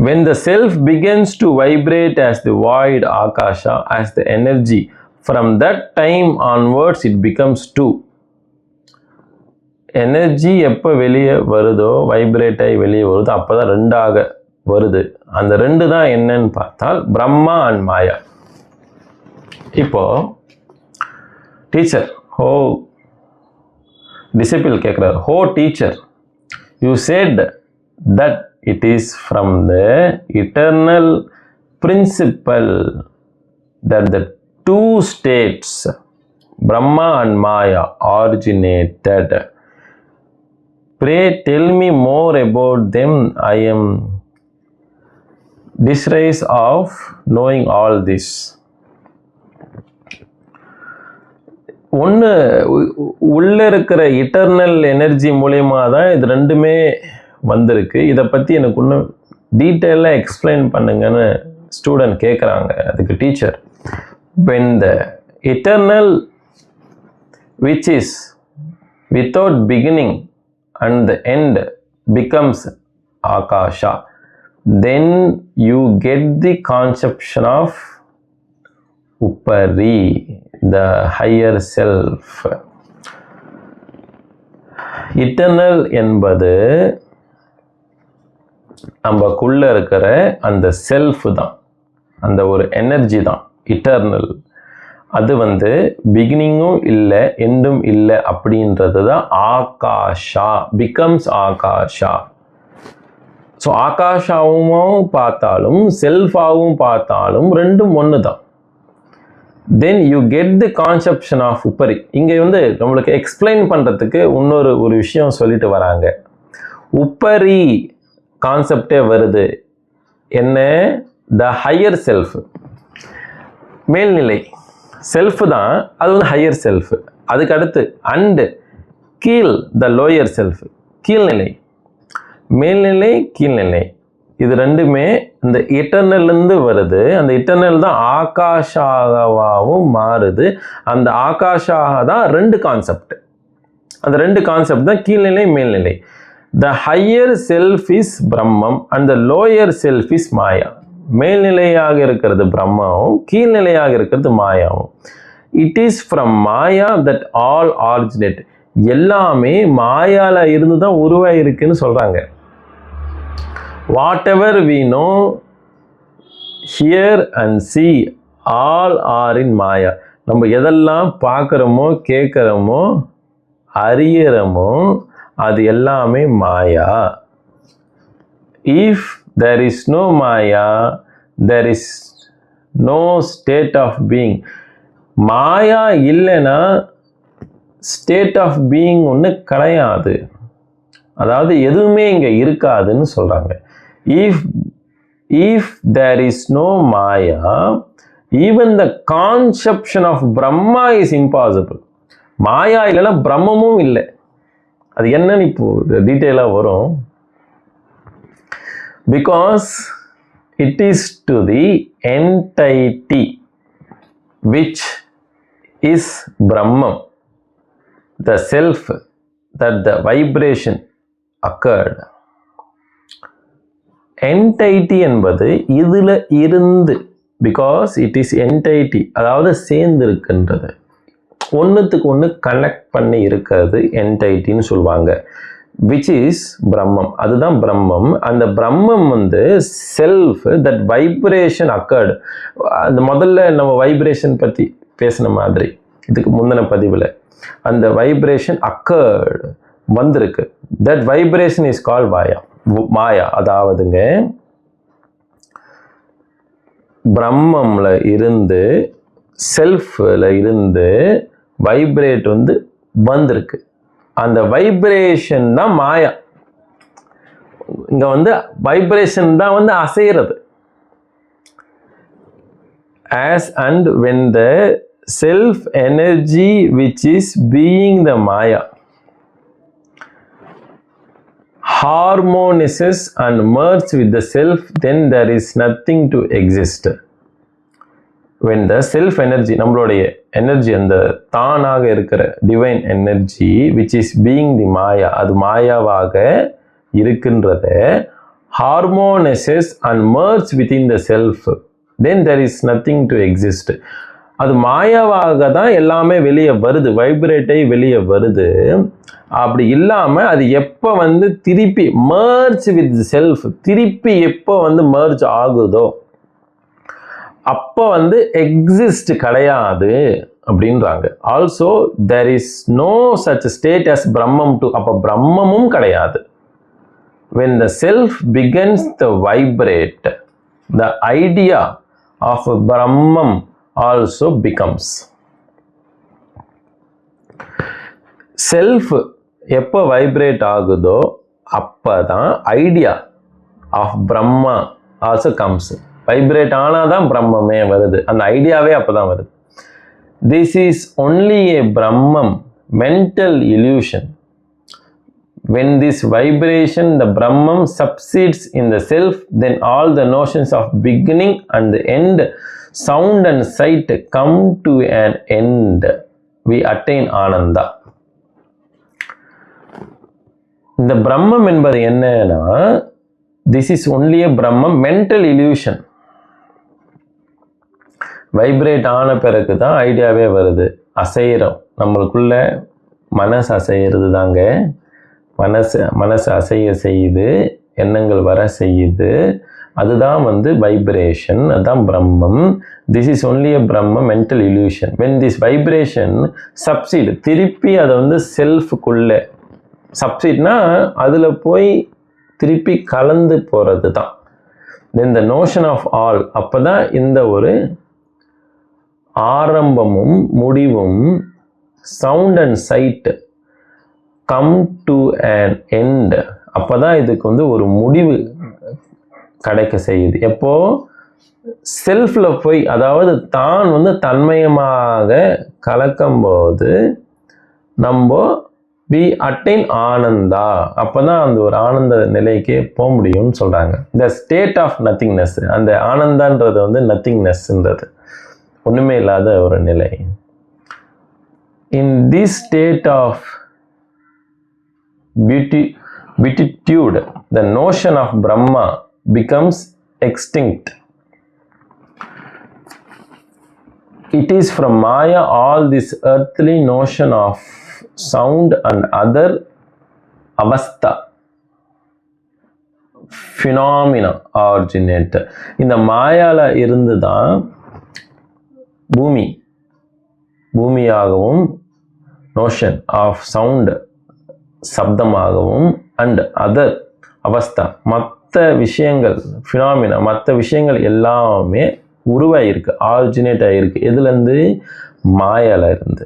When the self begins to vibrate as the void akasha, as the energy, from that time onwards it becomes two. Energy எப்போ வெளியே வருதோ vibrate ஆகி வெளியே வருதோ அப்போ தான் ரெண்டாக வருது அந்த ரெண்டு தான் என்னன்னு பார்த்தால் பிரம்மா அண்ட் மாயா இப்போ டீச்சர் ஹோ டிசிப்பிள் கேட்குறாரு ஹோ teacher you said that it is from the eternal principle that the two states brahma and maya originated pray tell me more about them i am desirous of knowing all this ஒன்று உள்ளே இருக்கிற eternal energy மூலயமா தான் இது ரெண்டுமே வந்திருக்கு இதை பற்றி எனக்கு இன்னும் டீட்டெயிலாக எக்ஸ்பிளைன் பண்ணுங்கன்னு ஸ்டூடெண்ட் கேட்குறாங்க அதுக்கு teacher when the eternal which is without beginning and the end becomes akasha then you get the conception of upari the higher self eternal என்பது நம்மக்குள்ளே இருக்கிற அந்த செல்ஃப் தான். அந்த ஒரு எனர்ஜி தான். இட்டர்னல் அது வந்து பிகினிங்கும் இல்லை எண்டும் இல்லை அப்படின்றது தான் ஆகாஷா. பிகம்ஸ் ஆகாஷா. ஸோ ஆகாஷாவும் பார்த்தாலும் செல்ஃபாகவும் பார்த்தாலும் ரெண்டும் ஒன்று தான் then you get the conception of upari இங்கே வந்து நம்மளுக்கு எக்ஸ்பிளைன் பண்ணுறதுக்கு இன்னொரு ஒரு விஷயம் சொல்லிட்டு வராங்க. உப்பரி கான்செப்டே வருது. என்ன? த ஹையர் செல்ஃப் மேல்நிலை. செல்ஃப் தான் அது வந்து ஹையர் செல்ஃப் அதுக்கு அடுத்து அண்டு கீழ் த லோயர் செல்ஃப் கீழ்நிலை. மேல்நிலை கீழ்நிலை. இது ரெண்டுமே இந்த இட்டர்னல்லேருந்து வருது. அந்த இட்டர்னல் தான் ஆகாஷாவாகவும் மாறுது. அந்த ஆகாஷாக தான் ரெண்டு கான்செப்ட் அந்த ரெண்டு கான்செப்ட் தான் கீழ்நிலை மேல்நிலை. The higher self is Brahmam and the lower self is Maya மேல்நிலையாக இருக்கிறது பிரம்மாவும் கீழ்நிலையாக இருக்கிறது மாயாவும் it is from Maya that all originate எல்லாமே மாயால இருந்து தான் உருவாயிருக்குன்னு சொல்கிறாங்க whatever we know hear and see all are in Maya நம்ம எதெல்லாம் பார்க்குறோமோ கேட்குறோமோ அறியறோமோ அது எல்லாமே மாயா. If there is no Maya there is no state of being Maya இல்லைன்னா ஸ்டேட் ஆஃப் பீயிங் ஒன்று கிடையாது. அதாவது எதுவுமே இங்கே இருக்காதுன்னு சொல்கிறாங்க if if there is no Maya even the conception of Brahma is impossible மாயா இல்லைன்னா பிரம்மமும் இல்லை. அது என்னன்னு இப்போ டீட்டெயிலாக வரும் because it is to the entity which is Brahmam the self that the vibration occurred entity என்பது இதில் இருந்து பிகாஸ் இட் இஸ் என்டைட்டி அதாவது சேர்ந்திருக்கின்றது ஒன்றுத்துக்கு ஒன்று கனெக்ட் பண்ணி இருக்கிறது என்டைட்டின்னு சொல்லுவாங்க. விச் இஸ் பிரம்மம் அதுதான் பிரம்மம் அந்த பிரம்மம் வந்து செல்ஃப் தட் வைப்ரேஷன் அக்கர்டு அந்த முதல்ல நம்ம வைப்ரேஷன் பற்றி பேசின மாதிரி இதுக்கு முந்தின பதிவில் அந்த வைப்ரேஷன் அக்கர்டு வந்திருக்கு. That vibration is call Maya Maya அதாவதுங்க பிரம்மம்ல இருந்து செல்ஃபில் இருந்து வைப்ரேட் வந்து வந்திருக்கு அந்த வைப்ரேஷன் தான் மாயா இங்கே வந்து வைப்ரேஷன் தான் வந்து அசைகிறது as and when the self energy which is being the Maya harmonises and merges with the self then there is nothing to exist when the self energy நம்மளுடைய எனர்ஜி அந்த தானாக இருக்கிற divine energy which is being the Maya அது மாயாவாக இருக்கின்றத harmonizes and merge within the self then there is nothing to exist அது மாயாவாக தான் எல்லாமே வெளியே வருது வைப்ரேட்டை வெளியே வருது. அப்படி இல்லாமல் அது எப்போ வந்து திருப்பி merge வித் செல்ஃப் திருப்பி எப்போ வந்து merge ஆகுதோ அப்போ வந்து எக்ஸிஸ்ட் கிடையாது அப்படின்றாங்க. Also there is no such state as Brahmam too அப்போ பிரம்மமும் கிடையாது. When the self begins the vibrate the idea of Brahmam also becomes self எப்போ வைப்ரேட் ஆகுதோ அப்போ தான் idea of Brahma also comes vibrate ஆனால் தான் பிரம்மமே வருது அந்த ஐடியாவே அப்போ தான் வருது this is only a Brahmam mental illusion when this vibration the Brahmam subsides in the self then all the notions of beginning and end sound and sight come to an end we attain ananda இந்த பிரம்மம் என்பது என்னன்னா this is only a Brahmam mental illusion vibrate ஆன பிறகு தான் ஐடியாவே வருது. அசைகிறோம் நம்மளுக்குள்ள மனசு அசைகிறது தாங்க மனசு மனசு அசைய செய்யுது. எண்ணங்கள் வர செய்யுது. அதுதான் வந்து வைப்ரேஷன் அதுதான் பிரம்மம். This is only a Brahma mental illusion when this vibration subside திருப்பி அதை வந்து செல்ஃபுக்குள்ளே சப்சிட்னா அதில் போய் திருப்பி கலந்து போகிறது தான் then the notion of all அப்போ தான் இந்த ஒரு ஆரம்பமும் முடிவும் sound and sight come to and end அப்போ தான் இதுக்கு வந்து ஒரு முடிவு கிடைக்க செய்யுது. எப்போது செல்ஃபில் போய் அதாவது தான் வந்து தன்மயமாக கலக்கும்போது நம்ம வி அட்டைன் ஆனந்தா. அப்போ தான் அந்த ஒரு ஆனந்த நிலைக்கே போக முடியும்னு சொல்கிறாங்க இந்த ஸ்டேட் ஆஃப் நத்திங்னஸ் அந்த ஆனந்தான்றது வந்து நத்திங்னஸ்ன்றது ஒன்றுமே இல்லாத ஒரு நிலை in this state of beauty beatitude the notion of brahma becomes extinct it is from maya all this earthly notion of sound and other avastha phenomena originate இந்த மாயால இருந்து தான் பூமி. பூமியாகவும் நோஷன் ஆஃப் சவுண்ட் சப்தமாகவும் அண்ட் அதர் அவஸ்தா. மற்ற விஷயங்கள் phenomena மற்ற விஷயங்கள் எல்லாமே உருவாயிருக்கு ஆரிஜினேட் ஆகிருக்கு எதுலேருந்து? மாயால இருந்து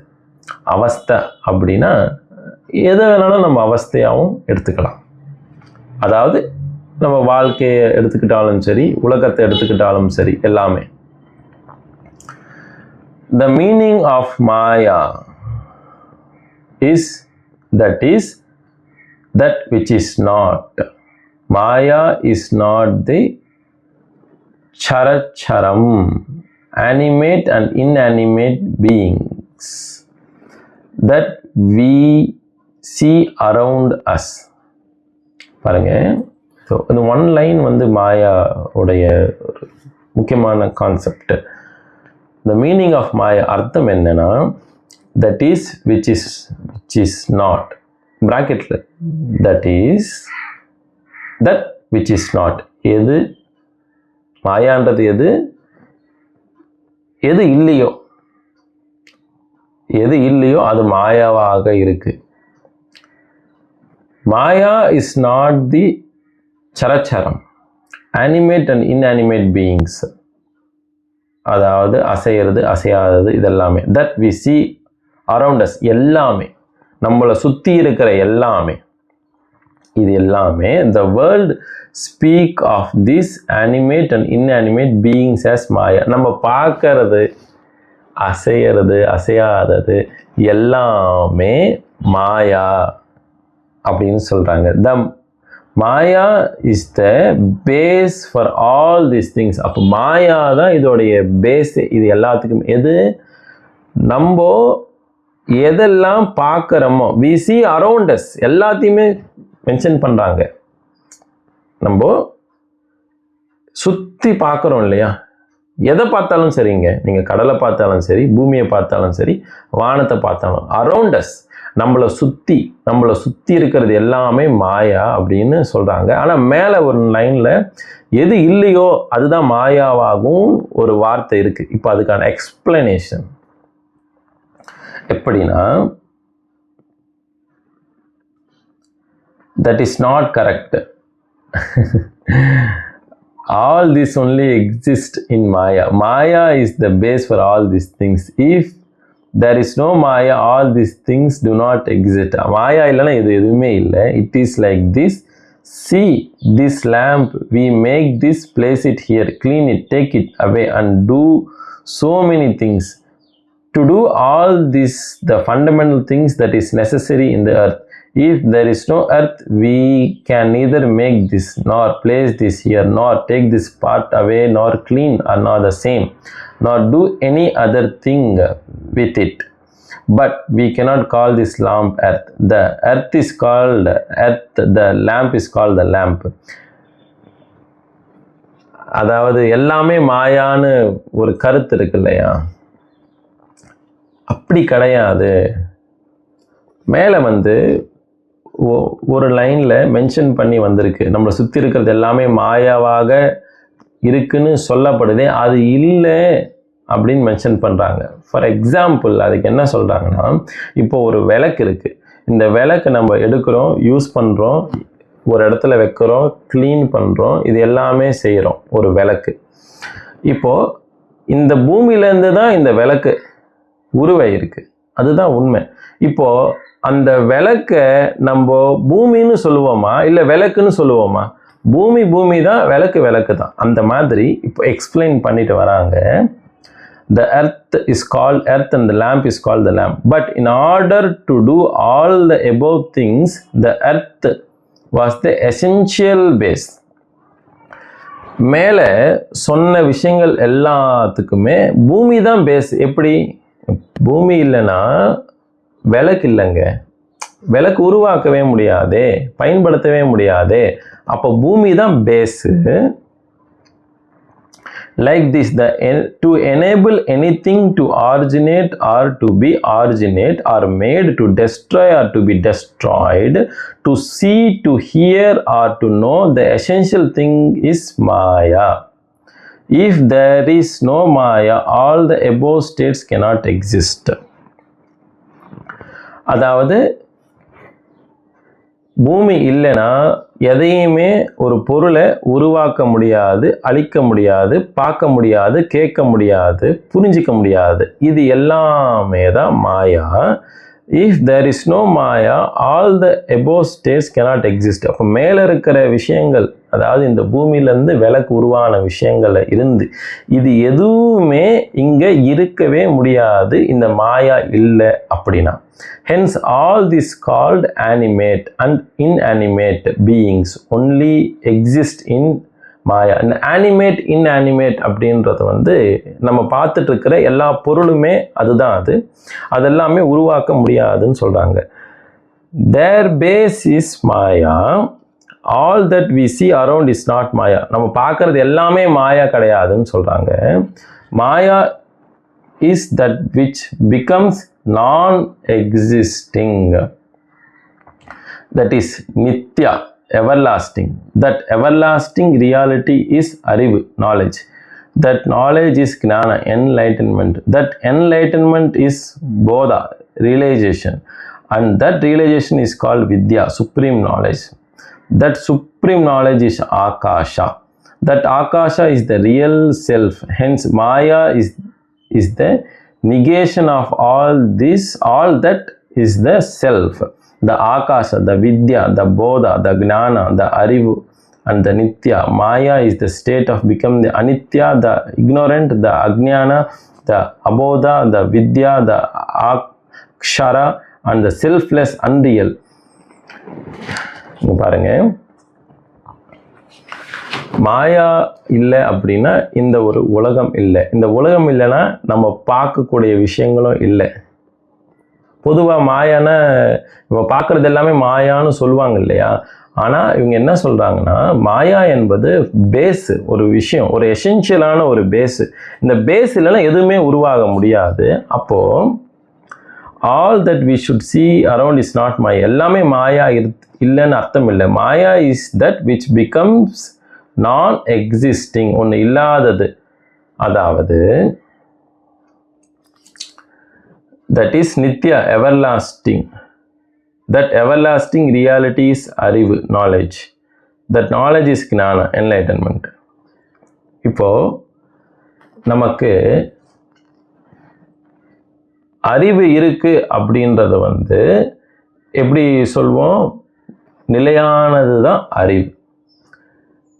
அவஸ்தை அப்படின்னா எதை வேணாலும் நம்ம அவஸ்தையாகவும் எடுத்துக்கலாம். அதாவது நம்ம வாழ்க்கையை எடுத்துக்கிட்டாலும் சரி உலகத்தை எடுத்துக்கிட்டாலும் சரி எல்லாமே. the meaning of Maya is that is that which is not maya is not the characharam animate and inanimate beings that we see around us பாருங்க ஸோ இந்த ஒன் லைன் வந்து மாயா உடைய ஒரு முக்கியமான concept the meaning of Maya அர்த்தம் என்னென்னா that is which is which is not ப்ராக்கெட்டில் that is that which is not எது? மாயான்றது எது? எது இல்லையோ. எது இல்லையோ அது மாயாவாக இருக்கு. Maya is not the characharam. Animate and inanimate beings அதாவது அசையிறது அசையாதது இதெல்லாமே. That we see around us எல்லாமே. நம்மளை சுற்றி இருக்கிற எல்லாமே. இது எல்லாமே the world speak of this animate and inanimate beings as Maya நம்ம பார்க்கறது அசையிறது அசையாதது எல்லாமே மாயா அப்படின்னு சொல்கிறாங்க the Maya is the base for all these things அப்போ மாயா தான் இதோடைய பேஸ் இது எல்லாத்துக்கும் எது? நம்ம எதெல்லாம் பார்க்குறோமோ வி சி அரௌண்டஸ் எல்லாத்தையுமே மென்ஷன் பண்ணுறாங்க நம்ம சுற்றி பார்க்குறோம் இல்லையா? எதை பார்த்தாலும் சரிங்க. நீங்கள் கடலை பார்த்தாலும் சரி பூமியை பார்த்தாலும் சரி வானத்தை பார்த்தாலும் அரௌண்டஸ் நம்மளை சுற்றி நம்மளை சுற்றி இருக்கிறது எல்லாமே மாயா அப்படின்னு சொல்கிறாங்க ஆனால் மேலே ஒரு லைனில் எது இல்லையோ அதுதான் மாயாவாகவும் ஒரு வார்த்தை இருக்குது இப்போ அதுக்கான எக்ஸ்பிளனேஷன் எப்படின்னா that is not correct all this only exist in Maya Maya is the base for all this things if there is no maya all these things do not exist maya இல்லைன்னா இது எதுவுமே இல்லை it is like this see this lamp we make this place it here clean it take it away and do so many things to do all this the fundamental things that is necessary in the earth if there is no earth we can neither make this nor place this here nor take this part away nor clean or nor the same nor do any other thing with it but we cannot call this lamp earth the earth is called earth the lamp is called the lamp அதாவது எல்லாமே மாயான்னு ஒரு கருத்து இருக்கு இல்லையா அப்படி கிடையாது மேலே வந்து ஒ- ஒரு லைனில் மென்ஷன் பண்ணி வந்திருக்கு. நம்மளை சுற்றி இருக்கிறது எல்லாமே மாயாவாக இருக்குன்னு சொல்லப்படுதே அது இல்லை அப்படின்னு மென்ஷன் பண்ணுறாங்க ஃபார் எக்ஸாம்பிள் அதுக்கு என்ன சொல்கிறாங்கன்னா இப்போ ஒரு விளக்கு இருக்குது இந்த விளக்கு நம்ம எடுக்கிறோம் யூஸ் பண்ணுறோம் ஒரு இடத்துல வைக்கிறோம் க்ளீன் பண்ணுறோம் இது எல்லாமே செய்கிறோம் ஒரு விளக்கு. இப்போது இந்த பூமியிலேருந்து தான் இந்த விளக்கு உருவாயிருக்கு. அதுதான் உண்மை. இப்போது அந்த விளக்கை நம்ம பூமின்னு சொல்லுவோமா? இல்லை விளக்குன்னு சொல்லுவோமா? பூமி பூமி தான் விளக்கு விளக்கு தான். அந்த மாதிரி இப்போ எக்ஸ்பிளைன் பண்ணிட்டு வராங்க. The earth is call earth and the lamp is call the lamp but in order to do all the above things the earth was the essential base மேலே சொன்ன விஷயங்கள் எல்லாத்துக்குமே பூமி தான் பேஸ் எப்படி? பூமி இல்லைன்னா விளக்கு இல்லைங்க விளக்கு உருவாக்கவே முடியாதே பயன்படுத்தவே முடியாதே அப்போ பூமி தான் base like this the to enable anything to originate or to be originate or made to destroy or to be destroyed to see to hear or to know the essential thing is Maya if there is no Maya all the above states cannot exist அதாவது பூமி இல்லைன்னா எதையுமே ஒரு பொருளை உருவாக்க முடியாது அழிக்க முடியாது பார்க்க முடியாது கேட்க முடியாது புரிஞ்சிக்க முடியாது. இது எல்லாமே தான் மாயா. If there is no Maya all the above states cannot exist அப்போ மேலே இருக்கிற விஷயங்கள் அதாவது இந்த பூமியிலேருந்து விளக்கு உருவான விஷயங்கள்ல இருந்து இது எதுவுமே இங்கே இருக்கவே முடியாது. இந்த மாயா இல்லை அப்படின்னா. Hence all this called animate and inanimate beings only exist in Maya. இந்த animate இன்ஆனிமேட் அப்படின்றது வந்து நம்ம பார்த்துட்டு இருக்கிற எல்லா பொருளுமே அதுதான் அது. அதெல்லாமே உருவாக்க முடியாதுன்னு சொல்கிறாங்க their base is Maya. All that we see around is not Maya. நம்ம பார்க்குறது எல்லாமே மாயா கிடையாதுன்னு சொல்கிறாங்க Maya is that which becomes non existing that is nitya. Everlasting. That everlasting reality is arivu knowledge. That knowledge is gnana enlightenment. That enlightenment is bodha realization. And that realization is called vidya supreme knowledge. That supreme knowledge is akasha. That akasha is the real self. Hence maya is is the negation of all this all that is the self the akasha the vidya the bodha the jnana the arivu and the nitya Maya is the state of become the anitya the ignorant the ajnana the abodha the vidya the akshara and the selfless unreal பாருங்கள் மாயா இல்லை அப்படின்னா இந்த ஒரு உலகம் இல்லை இந்த உலகம் இல்லைன்னா நம்ம பார்க்கக்கூடிய விஷயங்களும் இல்லை பொதுவாக மாயான இப்போ பார்க்குறது எல்லாமே மாயான்னு சொல்லுவாங்க இல்லையா? ஆனால் இவங்க என்ன சொல்கிறாங்கன்னா மாயா என்பது பேஸு ஒரு விஷயம் ஒரு எசென்ஷியலான ஒரு பேஸு இந்த பேஸ் இல்லைன்னா எதுவுமே உருவாக முடியாது. அப்போது all that we should see around is not Maya. எல்லாமே மாயா இரு இல்லைன்னு அர்த்தம் இல்லை. Maya is that which becomes non existing ஒன்று இல்லாதது. அதாவது that is nitya everlasting that everlasting reality is arivu knowledge that knowledge is jnana enlightenment இப்போது நமக்கு அறிவு இருக்குது அப்படின்றது வந்து எப்படி சொல்வோம்? நிலையானது தான் அறிவு.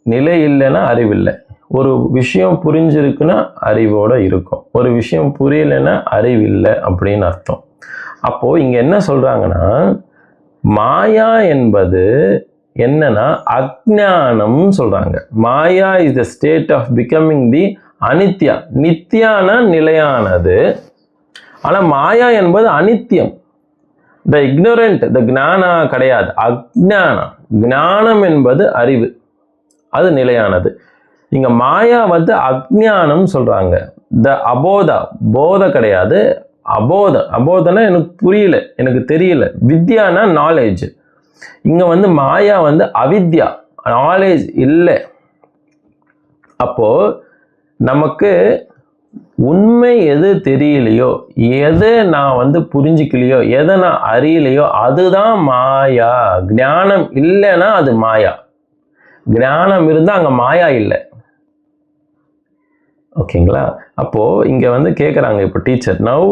நிலை இல்லைன்னா அறிவில்லை. ஒரு விஷயம் புரிஞ்சிருக்குன்னா அறிவோட இருக்கும். ஒரு விஷயம் புரியலைன்னா அறிவில்லை அப்படின்னு அர்த்தம். அப்போது இங்கே என்ன சொல்கிறாங்கன்னா மாயா என்பது என்னன்னா அஜ்ஞானம் சொல்கிறாங்க Maya is the state of becoming the anitya. நித்யானா நிலையானது. ஆனால் மாயா என்பது அனித்தியம் த இக்னோரண்ட் த ஜானா கிடையாது. அக்ஞானம் ஞானம் என்பது அறிவு. அது நிலையானது. இங்கே மாயா வந்து அஜ்ஞானம் சொல்கிறாங்க த அபோதா போதை கிடையாது. அபோதம் அபோதனா எனக்கு புரியல எனக்கு தெரியல. வித்யானா நாலேஜ் இங்கே வந்து மாயா வந்து அவித்யா நாலேஜ் இல்லை. அப்போது நமக்கு உண்மை எது தெரியலையோ எது நான் வந்து புரிஞ்சிக்கலையோ எதை நான் அறியலையோ அதுதான் மாயா. ஞானம் இல்லைன்னா அது மாயா. ஞானம் இருந்தால் அங்கே மாயா இல்லை. ஓகேங்களா? அப்போது இங்கே வந்து கேட்குறாங்க இப்போ teacher now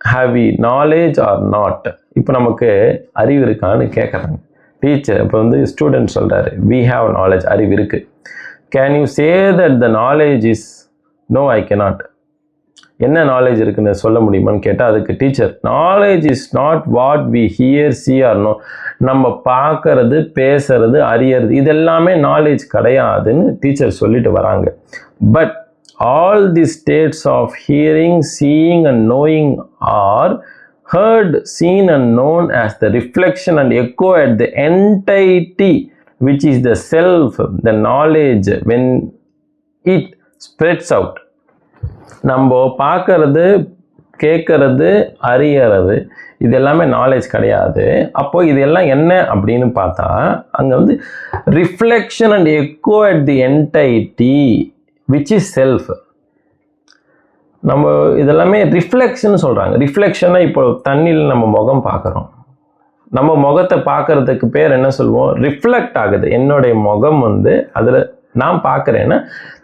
have we knowledge or not இப்போ நமக்கு அறிவு இருக்கான்னு கேட்குறாங்க டீச்சர் இப்போ வந்து ஸ்டூடெண்ட் சொல்கிறாரு வி ஹாவ் நாலேஜ் அறிவு இருக்குது can you say that the knowledge is no I cannot என்ன நாலேஜ் இருக்குன்னு சொல்ல முடியுமான்னு கேட்டால் அதுக்கு teacher knowledge is not what we hear see or know நம்ம பார்க்கறது பேசுறது அறியறது இதெல்லாமே நாலேஜ் கிடையாதுன்னு டீச்சர் சொல்லிட்டு வராங்க. But all the states of hearing seeing and knowing are heard, seen, and known as the reflection and echo at the entity, which is the self, the knowledge, when it spreads out. நம்ம பார்க்கறது கேட்கறது அறியறது இது எல்லாமே knowledge கிடையாது அப்போது இது எல்லாம் என்ன அப்படின்னு பார்த்தா அங்கே வந்து reflection and echo at the entity which is self நம்ம இதெல்லாமே ரிஃப்ளெக்ஷன் சொல்கிறாங்க ரிஃப்ளெக்ஷனை இப்போ தண்ணியில் நம்ம முகம் பார்க்குறோம். நம்ம முகத்தை பார்க்கறதுக்கு பேர் என்ன சொல்லுவோம்? ரிஃப்ளெக்ட் ஆகுது. என்னுடைய முகம் வந்து அதில் நான் பார்க்குறேன்னா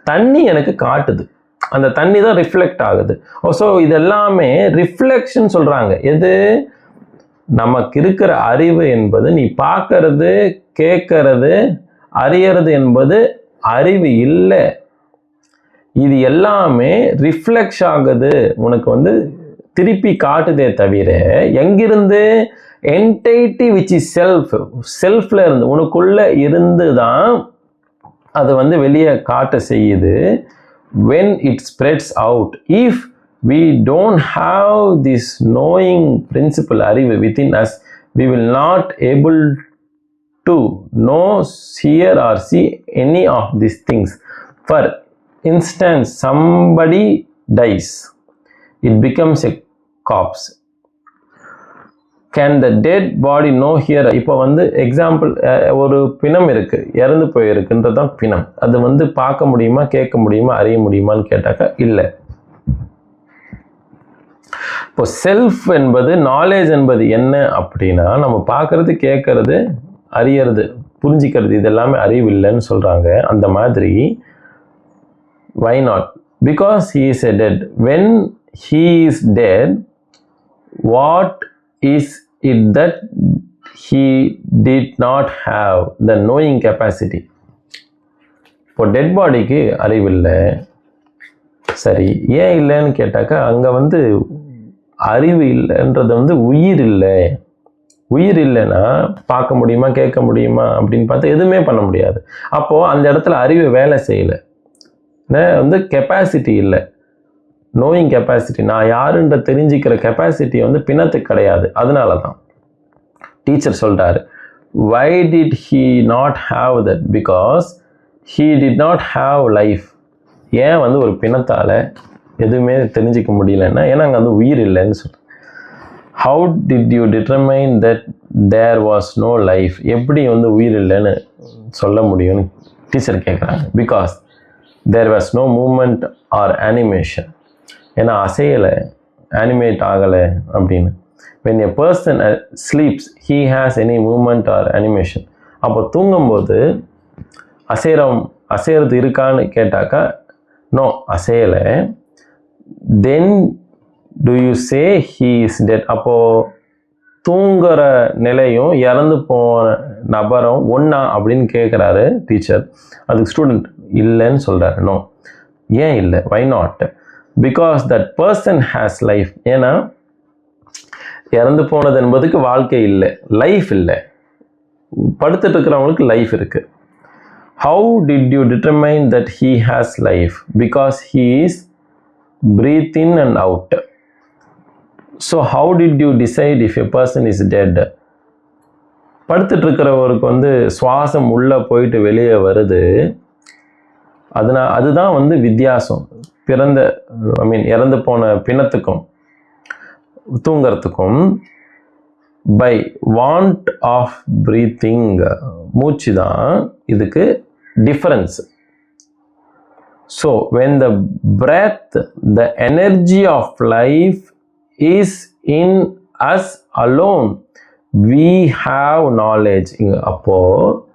தண்ணி எனக்கு காட்டுது. அந்த தண்ணி தான் ரிஃப்ளெக்ட் ஆகுது. Oh, ஸோ இது எல்லாமே ரிஃப்ளெக்ஷன் சொல்கிறாங்க எது? நமக்கு இருக்கிற அறிவு என்பது நீ பார்க்கறது கேட்கறது அறியறது என்பது அறிவு இல்லை. இது எல்லாமே ரிஃப்ளெக்ஷ் ஆகுது உனக்கு வந்து திருப்பி காட்டுதே தவிர எங்கிருந்து என்டைட்டி விச் இஸ் செல்ஃப் செல்ஃபில் இருந்து உனக்குள்ளே இருந்து தான் அது வந்து வெளியே காட்ட செய்யுது when it spreads out if we don't have this knowing principle arivu within us we will not able to know hear or see any of this things for instance somebody dies. It becomes a corpse. Can the dead body know hear இப்போ வந்து example ஒரு பிணம் இருக்குது இறந்து போயிருக்குன்றது தான் பிணம். அது வந்து பார்க்க முடியுமா கேட்க முடியுமா அறிய முடியுமான்னு கேட்டாக்கா இல்லை. இப்போ செல்ஃப் என்பது நாலேஜ் என்பது என்ன அப்படின்னா நம்ம பார்க்கறது கேட்கறது அறியறது புரிஞ்சிக்கிறது இது எல்லாமே அறிவு இல்லைன்னு சொல்கிறாங்க அந்த மாதிரி why not because he is a dead when he is dead what is it that he did not the the knowing capacity இப்போ டெட் பாடிக்கு அறிவில்லை. சரி ஏன் இல்லைன்னு கேட்டாக்கா அங்கே வந்து அறிவு இல்லைன்றது வந்து உயிர் இல்லை. உயிர் இல்லைன்னா பார்க்க முடியுமா கேட்க முடியுமா அப்படின்னு பார்த்து எதுவுமே பண்ண முடியாது. அப்போது அந்த இடத்துல அறிவு வேலை செய்யலை. வந்து கெப்பாசிட்டி இல்லை. நோயிங் கெப்பாசிட்டி நான் யாருன்ற தெரிஞ்சுக்கிற கெப்பாசிட்டி வந்து பிணத்துக்கு கிடையாது. அதனால தான் டீச்சர் சொல்கிறாரு why did he not have that because he did not have life ஏன் வந்து ஒரு பிணத்தால் எதுவுமே தெரிஞ்சிக்க முடியலன்னா ஏன்னா அங்கே வந்து உயிர் இல்லைன்னு சொல்கிறேன் how did you determine that there was no life எப்படி வந்து உயிர் இல்லைன்னு சொல்ல முடியும்னு டீச்சர் கேட்குறாங்க because there was no moment or animation ஏன்னா அசையலை அனிமேட் ஆகலை அப்படின்னு. When a person sleeps he has any moment or animation அப்போ தூங்கும்போது அசைரம் அசைறது இருக்கான்னு கேட்டாக்கா no அசையலை. Then do you say he is dead அப்போது தூங்குற நிலையும் இறந்து போன நபரும் ஒன்றா அப்படின்னு கேட்குறாரு டீச்சர் அதுக்கு ஸ்டூடெண்ட் இல்லைன்னு சொல்கிறாரு நோ ஏன் இல்லை? Why not because that person has life ஏன்னா இறந்து போனது என்பதுக்கு வாழ்க்கை இல்லை. லைஃப் இல்லை. படுத்துட்டு இருக்கிறவங்களுக்கு லைஃப் இருக்குது how did you determine that he has life because he is breath in and out so how did you decide if a person is dead படுத்துட்டு இருக்கிறவருக்கு வந்து சுவாசம் உள்ளே போயிட்டு வெளியே வருது. அதனா அதுதான் வந்து வித்தியாசம். பிறந்த ஐ மீன் இறந்து போன பிணத்துக்கும் தூங்கிறதுக்கும் பை வாண்ட் ஆஃப் ப்ரீத்திங் மூச்சு தான் இதுக்கு difference so when the breath, the energy of life is in us alone we have knowledge அப்போது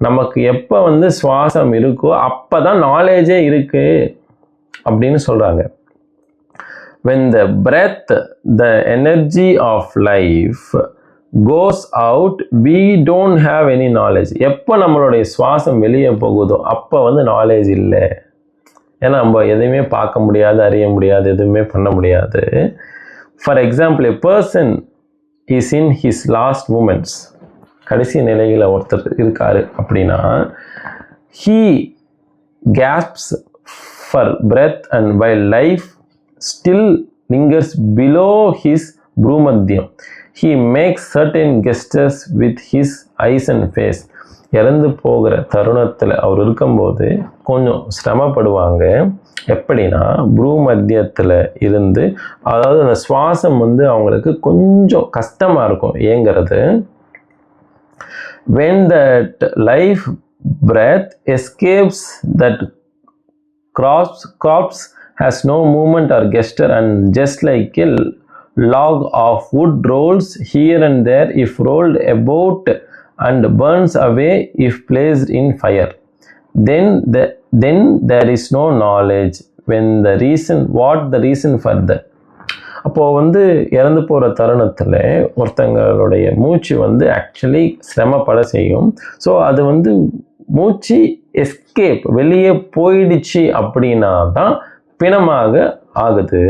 நமக்கு எப்போ வந்து சுவாசம் இருக்கோ அப்போ தான் நாலேஜே இருக்குது அப்படின்னு சொல்கிறாங்க when the breath the energy of life goes out we don't have any knowledge எப்போ நம்மளுடைய சுவாசம் வெளியே போகுதோ அப்போ வந்து நாலேஜ் இல்லை. ஏன்னா நம்ம எதையுமே பார்க்க முடியாது அறிய முடியாது எதுவுமே பண்ண முடியாது. For example a person is in his last moments கடைசி நிலையில் ஒருத்தர் இருக்கார் அப்படின்னா he gasps for breath and while life still lingers below his ப்ரூமத்தியம் he makes certain gestures with his eyes and face இறந்து போகிற தருணத்தில் அவர் இருக்கும்போது கொஞ்சம் சிரமப்படுவாங்க. எப்படின்னா ப்ரூ மத்தியத்தில் இருந்து அதாவது அந்த சுவாசம் வந்து அவங்களுக்கு கொஞ்சம் கஷ்டமாக இருக்கும் ஏங்கிறது. When that life breath escapes that crops crops has no movement or gesture and just like a log of wood rolls here and there if rolled about and burns away if placed in fire. Then the, then there is no knowledge. When the reason what the reason for that அப்போது வந்து இறந்து போகிற தருணத்தில் ஒருத்தங்களுடைய மூச்சு வந்து actually சிரமப்பட செய்யும். So அது வந்து மூச்சு எஸ்கேப் வெளியே போயிடுச்சு அப்படின்னா தான் பிணமாக ஆகுது.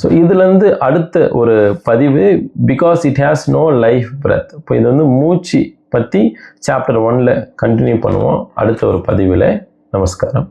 ஸோ இதுலேருந்து அடுத்த ஒரு பதிவு because it has no life breath இப்போ இது வந்து மூச்சு பற்றி சாப்டர் ஒனில் கண்டினியூ பண்ணுவோம். அடுத்த ஒரு பதிவில் நமஸ்காரம்.